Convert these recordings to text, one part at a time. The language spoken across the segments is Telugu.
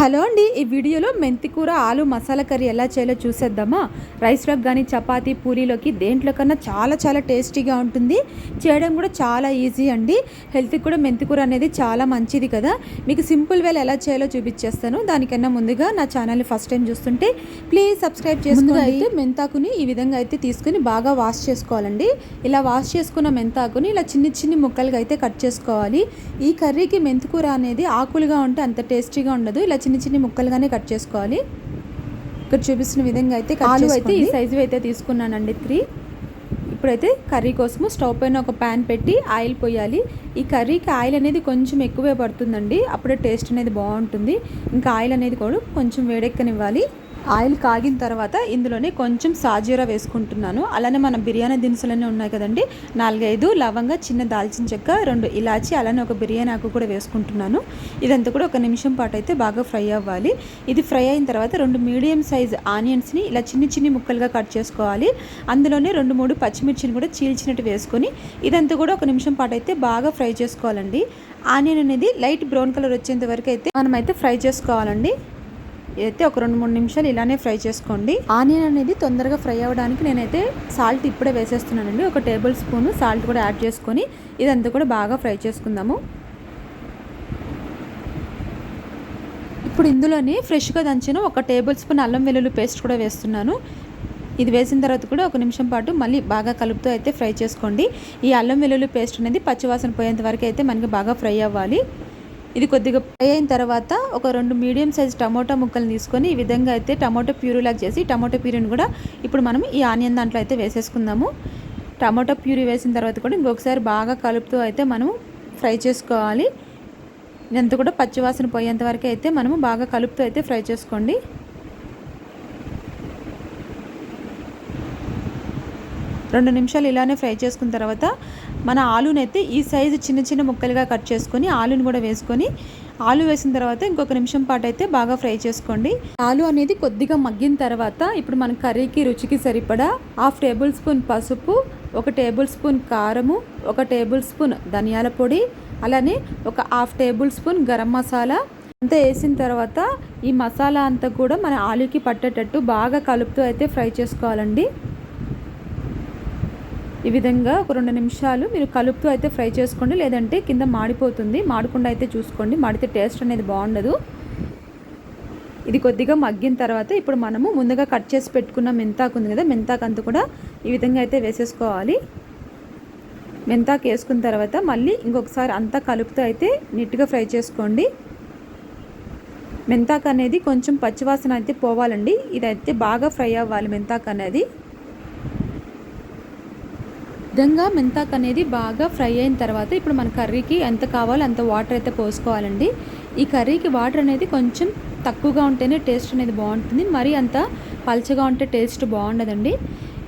హలో అండి ఈ వీడియోలో మెంతికూర ఆలు మసాలా కర్రీ ఎలా చేయాలో చూసేద్దామా? రైస్లోకి కానీ చపాతీ పూరీలోకి దేంట్లో కన్నా చాలా చాలా టేస్టీగా ఉంటుంది. చేయడం కూడా చాలా ఈజీ అండి. హెల్త్కి కూడా మెంతికూర అనేది చాలా మంచిది కదా. మీకు సింపుల్ వేలు ఎలా చేయాలో చూపించేస్తాను. దానికన్నా ముందుగా నా ఛానల్ని ఫస్ట్ టైం చూస్తుంటే ప్లీజ్ సబ్స్క్రైబ్ చేసుకుని అయితే మెంతాకుని ఈ విధంగా అయితే తీసుకుని బాగా వాష్ చేసుకోవాలండి. ఇలా వాష్ చేసుకున్న మెంతాకుని ఇలా చిన్ని చిన్ని ముక్కలుగా అయితే కట్ చేసుకోవాలి. ఈ కర్రీకి మెంతికూర అనేది ఆకులుగా ఉంటే అంత టేస్టీగా ఉండదు. ఇలా చిన్న చిన్న ముక్కలుగానే కట్ చేసుకోవాలి. ఇక్కడ చూపిస్తున్న విధంగా అయితే ఆలు అయితే ఈ సైజు అయితే తీసుకున్నానండి త్రీ. ఇప్పుడైతే కర్రీ కోసము స్టవ్ పైన ఒక ప్యాన్ పెట్టి ఆయిల్ పోయాలి. ఈ కర్రీకి ఆయిల్ అనేది కొంచెం ఎక్కువే పడుతుందండి. అప్పుడే టేస్ట్ అనేది బాగుంటుంది. ఇంకా ఆయిల్ అనేది కూడా కొంచెం వేడెక్కనివ్వాలి. ఆయిల్ కాగిన తర్వాత ఇందులోనే కొంచెం సాజీరా వేసుకుంటున్నాను. అలానే మన బిర్యానీ దినుసులన్నీ ఉన్నాయి కదండి. నాలుగైదు లవంగా చిన్న దాల్చిన చెక్క రెండు ఇలాచి అలానే ఒక బిర్యానీ ఆకు కూడా వేసుకుంటున్నాను. ఇదంతా కూడా ఒక నిమిషం పాటు అయితే బాగా ఫ్రై అవ్వాలి. ఇది ఫ్రై అయిన తర్వాత రెండు మీడియం సైజ్ ఆనియన్స్ని ఇలా చిన్ని చిన్ని ముక్కలుగా కట్ చేసుకోవాలి. అందులోనే రెండు మూడు పచ్చిమిర్చిని కూడా చీల్చినట్టు వేసుకొని ఇదంతా కూడా ఒక నిమిషం పాటు అయితే బాగా ఫ్రై చేసుకోవాలండి. ఆనియన్ అనేది లైట్ బ్రౌన్ కలర్ వచ్చేంత వరకు అయితే మనమైతే ఫ్రై చేసుకోవాలండి. అయితే ఒక రెండు మూడు నిమిషాలు ఇలానే ఫ్రై చేసుకోండి. ఆనియన్ అనేది తొందరగా ఫ్రై అవ్వడానికి నేనైతే సాల్ట్ ఇప్పుడే వేసేస్తున్నానండి. ఒక టేబుల్ స్పూన్ సాల్ట్ కూడా యాడ్ చేసుకొని ఇదంతా కూడా బాగా ఫ్రై చేసుకుందాము. ఇప్పుడు ఇందులోనే ఫ్రెష్గా దంచిన ఒక టేబుల్ స్పూన్ అల్లం వెల్లుల్లి పేస్ట్ కూడా వేస్తున్నాను. ఇది వేసిన తర్వాత కూడా ఒక నిమిషం పాటు మళ్ళీ బాగా కలుపుతూ అయితే ఫ్రై చేసుకోండి. ఈ అల్లం వెల్లుల్లి పేస్ట్ అనేది పచ్చివాసన పోయేంత వరకు అయితే మనకి బాగా ఫ్రై అవ్వాలి. ఇది కొద్దిగా ఫ్రై అయిన తర్వాత ఒక రెండు మీడియం సైజ్ టమోటా ముక్కలు తీసుకొని ఈ విధంగా అయితే టమాటో ప్యూరీలాగా చేసి టమాటో ప్యూరీని కూడా ఇప్పుడు మనం ఈ ఆనియన్ దాంట్లో అయితే వేసేసుకుందాము. టమాటో ప్యూరీ వేసిన తర్వాత కూడా ఇంకొకసారి బాగా కలుపుతూ అయితే మనం ఫ్రై చేసుకోవాలి. ఇదంతా కూడా పచ్చివాసన పోయేంత వరకు అయితే మనము బాగా కలుపుతూ అయితే ఫ్రై చేసుకోండి. రెండు నిమిషాలు ఇలానే ఫ్రై చేసుకున్న తర్వాత మన ఆలుని అయితే ఈ సైజు చిన్న చిన్న ముక్కలుగా కట్ చేసుకొని ఆలుని కూడా వేసుకొని ఆలు వేసిన తర్వాత ఇంకొక నిమిషం పాటు అయితే బాగా ఫ్రై చేసుకోండి. ఆలు అనేది కొద్దిగా మగ్గిన తర్వాత ఇప్పుడు మన కర్రీకి రుచికి సరిపడా హాఫ్ టేబుల్ స్పూన్ పసుపు ఒక టేబుల్ స్పూన్ కారము ఒక టేబుల్ స్పూన్ ధనియాల పొడి అలానే ఒక half table spoon garam masala అంతా వేసిన తర్వాత ఈ మసాలా అంతా కూడా మన ఆలుకి పట్టేటట్టు బాగా కలుపుతూ అయితే ఫ్రై చేసుకోవాలండి. ఈ విధంగా ఒక రెండు నిమిషాలు మీరు కలుపుతూ అయితే ఫ్రై చేసుకోండి. లేదంటే కింద మాడిపోతుంది. మాడకుండా అయితే చూసుకోండి. మాడితే టేస్ట్ అనేది బాగుండదు. ఇది కొద్దిగా మగ్గిన తర్వాత ఇప్పుడు మనము ముందుగా కట్ చేసి పెట్టుకున్న మెంతాకు ఉంది కదా మెంతాకు అంతా కూడా ఈ విధంగా అయితే వేసేసుకోవాలి. మెంతాకు వేసుకున్న తర్వాత మళ్ళీ ఇంకొకసారి అంతా కలుపుతూ అయితే నీట్గా ఫ్రై చేసుకోండి. మెంతాకు అనేది కొంచెం పచ్చివాసన అయితే పోవాలండి. ఇదైతే బాగా ఫ్రై అవ్వాలి మెంతాకు అనేది. విధంగా మెంతాకు అనేది బాగా ఫ్రై అయిన తర్వాత ఇప్పుడు మన కర్రీకి ఎంత కావాలో అంత వాటర్ అయితే పోసుకోవాలండి. ఈ కర్రీకి వాటర్ అనేది కొంచెం తక్కువగా ఉంటేనే టేస్ట్ అనేది బాగుంటుంది. మరీ అంత పల్చగా ఉంటే టేస్ట్ బాగుండదండి.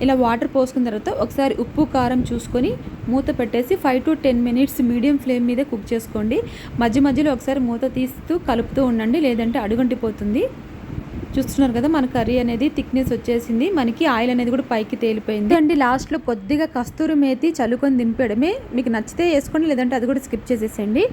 ఇలా వాటర్ పోసుకున్న తర్వాత ఒకసారి ఉప్పు కారం చూసుకొని మూత పెట్టేసి five to ten minutes medium flame మీద కుక్ చేసుకోండి. మధ్య మధ్యలో ఒకసారి మూత తీస్తూ కలుపుతూ ఉండండి. లేదంటే అడుగంటిపోతుంది. చూస్తున్నారు కదా మన కర్రీ అనేది థిక్నెస్ వచ్చేసింది. మనకి ఆయిల్ అనేది కూడా పైకి తేలిపోయింది. అండి లాస్ట్లో కొద్దిగా కస్తూరి మేతి చలుకొని దింపడమే మీకు నచ్చితే వేసుకోండి లేదంటే అది కూడా స్కిప్ చేసేసేయండి.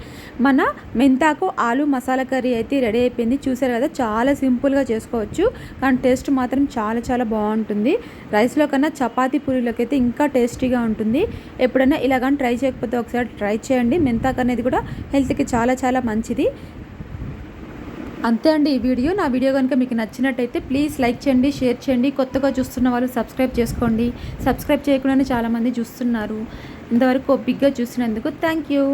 మన మెంతాకు ఆలు మసాలా కర్రీ అయితే రెడీ అయిపోయింది. చూసారు కదా చాలా సింపుల్గా చేసుకోవచ్చు. కానీ టేస్ట్ మాత్రం చాలా చాలా బాగుంటుంది. రైస్లో కన్నా చపాతీ పూరీలోకి అయితే ఇంకా టేస్టీగా ఉంటుంది. ఎప్పుడైనా ఇలాగని ట్రై చేయకపోతే ఒకసారి ట్రై చేయండి. మెంతాకు అనేది కూడా హెల్త్కి చాలా చాలా మంచిది. అంతే అండి ఈ వీడియో. నా వీడియో కనుక మీకు నచ్చినట్టయితే ప్లీజ్ లైక్ చేయండి షేర్ చేయండి. కొత్తగా చూస్తున్న వాళ్ళు సబ్స్క్రైబ్ చేసుకోండి. సబ్స్క్రైబ్ చేయకుండానే చాలామంది చూస్తున్నారు. ఇంతవరకు బిగ్గా చూసినందుకు థ్యాంక్ యూ.